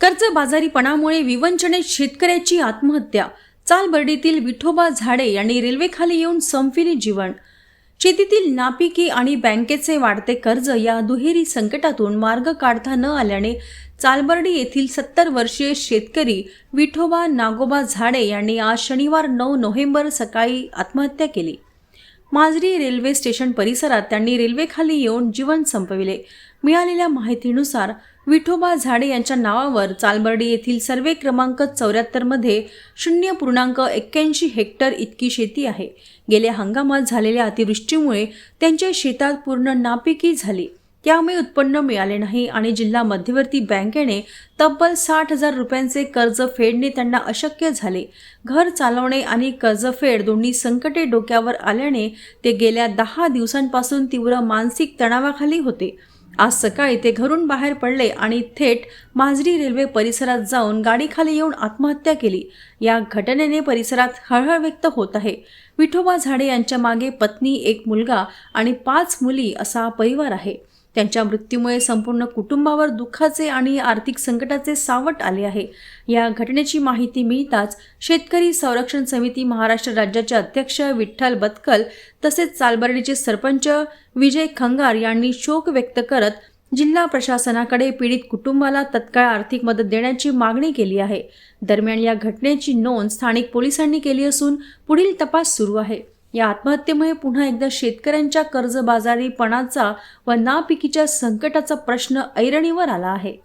कर्जबाजारीपणामुळे विवंचनेत शेतकऱ्याची आत्महत्या चालबर्डीतील विठोबा झाडे यांनी रेल्वेखाली येऊन संपविले जीवन. शेतीतील नापिकी आणि बँकेचे वाढते कर्ज या दुहेरी संकटातून मार्ग काढता न आल्याने चालबर्डी येथील सत्तर वर्षीय शेतकरी विठोबा नागोबा झाडे यांनी आज शनिवार नऊ नोव्हेंबर सकाळी आत्महत्या केली. माजरी रेल्वे स्टेशन परिसरात त्यांनी रेल्वेखाली येऊन जीवन संपविले. मिळालेल्या माहितीनुसार विठोबा झाडे यांच्या नावावर चालबर्डी येथील सर्वे क्रमांक चौऱ्याहत्तरमध्ये शून्य पूर्णांक एक्क्याऐंशी हेक्टर इतकी शेती आहे. गेल्या हंगामात झालेल्या अतिवृष्टीमुळे त्यांच्या शेतात पूर्ण नापिकी झाली. त्यामुळे उत्पन्न मिळाले नाही आणि जिल्हा मध्यवर्ती बँकेने तब्बल साठ हजार रुपयांचे कर्ज फेडणे त्यांना अशक्य झाले. घर चालवणे आणि कर्जफेड दोन्ही संकटे डोक्यावर आल्याने ते गेल्या दहा दिवसांपासून तीव्र मानसिक तणावाखाली होते. आज सकाळी ते घरून बाहेर पडले आणि थेट माजरी रेल्वे परिसरात जाऊन गाडीखाली येऊन आत्महत्या केली. या घटनेने परिसरात हळहळ व्यक्त होत आहे. विठोबा झाडे यांच्या मागे पत्नी एक मुलगा आणि पाच मुली असा परिवार आहे. त्यांच्या मृत्यूमुळे संपूर्ण कुटुंबावर दुःखाचे आणि आर्थिक संकटाचे सावट आले आहे. या घटनेची माहिती मिळताच शेतकरी संरक्षण समिती महाराष्ट्र राज्याचे अध्यक्ष विठ्ठल बतकल तसेच चालबर्डीचे सरपंच विजय खंगार यांनी शोक व्यक्त करत जिल्हा प्रशासनाकडे पीडित कुटुंबाला तत्काळ आर्थिक मदत देण्याची मागणी केली आहे. दरम्यान या घटनेची नोंद स्थानिक पोलिसांनी केली असून पुढील तपास सुरू आहे. या आत्महत्येमुळे पुन्हा एकदा शेतकऱ्यांच्या कर्जबाजारीपणाचा व नापिकीच्या संकटाचा प्रश्न ऐरणीवर आला आहे.